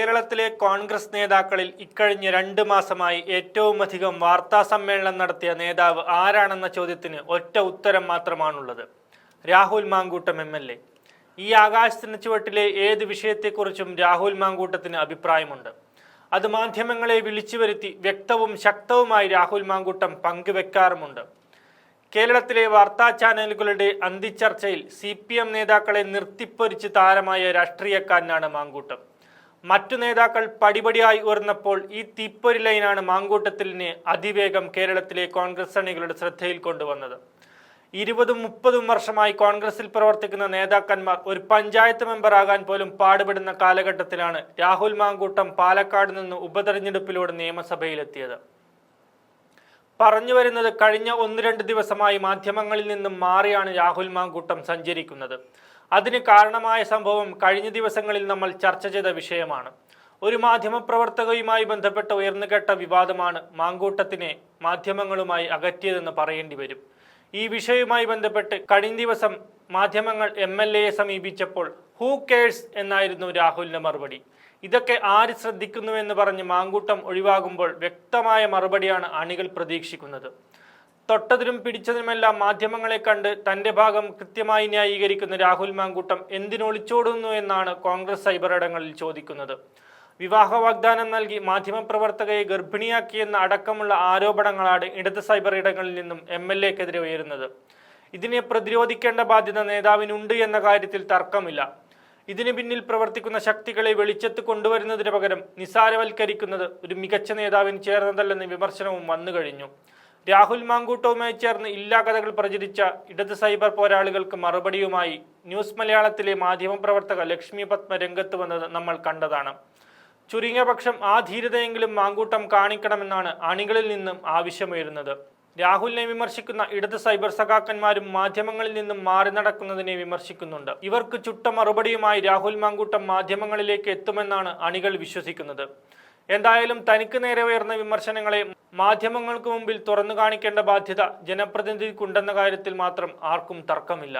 കേരളത്തിലെ കോൺഗ്രസ് നേതാക്കളിൽ ഇക്കഴിഞ്ഞ രണ്ട് മാസമായി ഏറ്റവുമധികം വാർത്താ സമ്മേളനം നടത്തിയ നേതാവ് ആരാണെന്ന ചോദ്യത്തിന് ഒറ്റ ഉത്തരം മാത്രമാണുള്ളത്. Rahul Mankoottam M L A. ഈ ആകാശത്തിന് ചുവട്ടിലെ ഏത് വിഷയത്തെക്കുറിച്ചും രാഹുൽ മാങ്കൂട്ടത്തിന് അഭിപ്രായമുണ്ട്. അത് മാധ്യമങ്ങളെ വിളിച്ചു വരുത്തി വ്യക്തവും ശക്തവുമായി രാഹുൽ മാങ്കൂട്ടം പങ്കുവെക്കാറുമുണ്ട്. കേരളത്തിലെ വാർത്താ ചാനലുകളുടെ അന്തിച്ചർച്ചയിൽ സി നേതാക്കളെ നിർത്തിപ്പൊരിച്ച് താരമായ രാഷ്ട്രീയക്കാരനാണ് മാങ്കൂട്ടം. മറ്റു നേതാക്കൾ പടിപടിയായി ഉയർന്നപ്പോൾ ഈ തീപ്പൊരി ലൈനാണ് മാങ്കൂട്ടത്തിലിനെ അതിവേഗം കേരളത്തിലെ കോൺഗ്രസ് അണികളുടെ ശ്രദ്ധയിൽ കൊണ്ടുവന്നത്. ഇരുപതും മുപ്പതും വർഷമായി കോൺഗ്രസിൽ പ്രവർത്തിക്കുന്ന നേതാക്കന്മാർ ഒരു പഞ്ചായത്ത് മെമ്പറാകാൻ പോലും പാടുപെടുന്ന കാലഘട്ടത്തിലാണ് രാഹുൽ മാങ്കൂട്ടം പാലക്കാട് നിന്ന് ഉപതെരഞ്ഞെടുപ്പിലൂടെ നിയമസഭയിലെത്തിയത്. പറഞ്ഞു വരുന്നത് കഴിഞ്ഞ ഒന്ന് രണ്ട് ദിവസമായി മാധ്യമങ്ങളിൽ നിന്നും മാറിയാണ് രാഹുൽ മാങ്കൂട്ടം സഞ്ചരിക്കുന്നത്. അതിന് കാരണമായ സംഭവം കഴിഞ്ഞ ദിവസങ്ങളിൽ നമ്മൾ ചർച്ച ചെയ്ത വിഷയമാണ്. ഒരു മാധ്യമപ്രവർത്തകയുമായി ബന്ധപ്പെട്ട ഉയർന്നുകെട്ട വിവാദമാണ് മാങ്കൂട്ടത്തിനെ മാധ്യമങ്ങളുമായി അകറ്റിയതെന്ന് പറയേണ്ടി വരും. ഈ വിഷയവുമായി ബന്ധപ്പെട്ട് കഴിഞ്ഞ ദിവസം മാധ്യമങ്ങൾ എം എൽ എയെ സമീപിച്ചപ്പോൾ ഹൂ കേഴ്സ് എന്നായിരുന്നു രാഹുലിന്റെ മറുപടി. ഇതൊക്കെ ആര് ശ്രദ്ധിക്കുന്നുവെന്ന് പറഞ്ഞ് മാങ്കൂട്ടം ഒഴിവാകുമ്പോൾ വ്യക്തമായ മറുപടിയാണ് അണികൾ പ്രതീക്ഷിക്കുന്നത്. തൊട്ടതിനും പിടിച്ചതിനുമെല്ലാം മാധ്യമങ്ങളെ കണ്ട് തന്റെ ഭാഗം കൃത്യമായി ന്യായീകരിക്കുന്ന രാഹുൽ മാങ്കൂട്ടം എന്തിനൊളിച്ചോടുന്നു എന്നാണ് കോൺഗ്രസ് സൈബറിടങ്ങളിൽ ചോദിക്കുന്നത്. വിവാഹ വാഗ്ദാനം നൽകി മാധ്യമപ്രവർത്തകയെ ഗർഭിണിയാക്കിയെന്ന അടക്കമുള്ള ആരോപണങ്ങളാണ് ഇടത് സൈബർ ഇടങ്ങളിൽ നിന്നും എം എൽ എക്കെതിരെ ഉയരുന്നത്. ഇതിനെ പ്രതിരോധിക്കേണ്ട ബാധ്യത നേതാവിനുണ്ട് എന്ന കാര്യത്തിൽ തർക്കമില്ല. ഇതിന് പിന്നിൽ പ്രവർത്തിക്കുന്ന ശക്തികളെ വെളിച്ചത്ത് കൊണ്ടുവരുന്നതിന് പകരം നിസാരവൽക്കരിക്കുന്നത് ഒരു മികച്ച നേതാവിന് ചേർന്നതല്ലെന്ന വിമർശനവും വന്നു കഴിഞ്ഞു. രാഹുൽ മാങ്കൂട്ടവുമായി ചേർന്ന് ഇല്ലാ കഥകൾ പ്രചരിച്ച ഇടത് സൈബർ പോരാളികൾക്ക് മറുപടിയുമായി ന്യൂസ് മലയാളത്തിലെ മാധ്യമപ്രവർത്തക ലക്ഷ്മി പത്മ രംഗത്ത് വന്നത് നമ്മൾ കണ്ടതാണ്. ചുരുങ്ങിയ പക്ഷം ആ ധീരതയെങ്കിലും മാങ്കൂട്ടം കാണിക്കണമെന്നാണ് അണികളിൽ നിന്നും ആവശ്യമുയരുന്നത്. രാഹുലിനെ വിമർശിക്കുന്ന ഇടത് സൈബർ സഖാക്കന്മാരും മാധ്യമങ്ങളിൽ നിന്നും മാറി നടക്കുന്നതിനെ വിമർശിക്കുന്നുണ്ട്. ഇവർക്ക് ചുട്ട മറുപടിയുമായി രാഹുൽ മാങ്കൂട്ടം മാധ്യമങ്ങളിലേക്ക് എത്തുമെന്നാണ് അണികൾ വിശ്വസിക്കുന്നത്. എന്തായാലും തനിക്ക് നേരെ ഉയർന്ന വിമർശനങ്ങളെ മാധ്യമങ്ങൾക്ക് മുമ്പിൽ തുറന്നു കാണിക്കേണ്ട ബാധ്യത ജനപ്രതിനിധിക്കുണ്ടെന്ന കാര്യത്തിൽ മാത്രം ആർക്കും തർക്കമില്ല.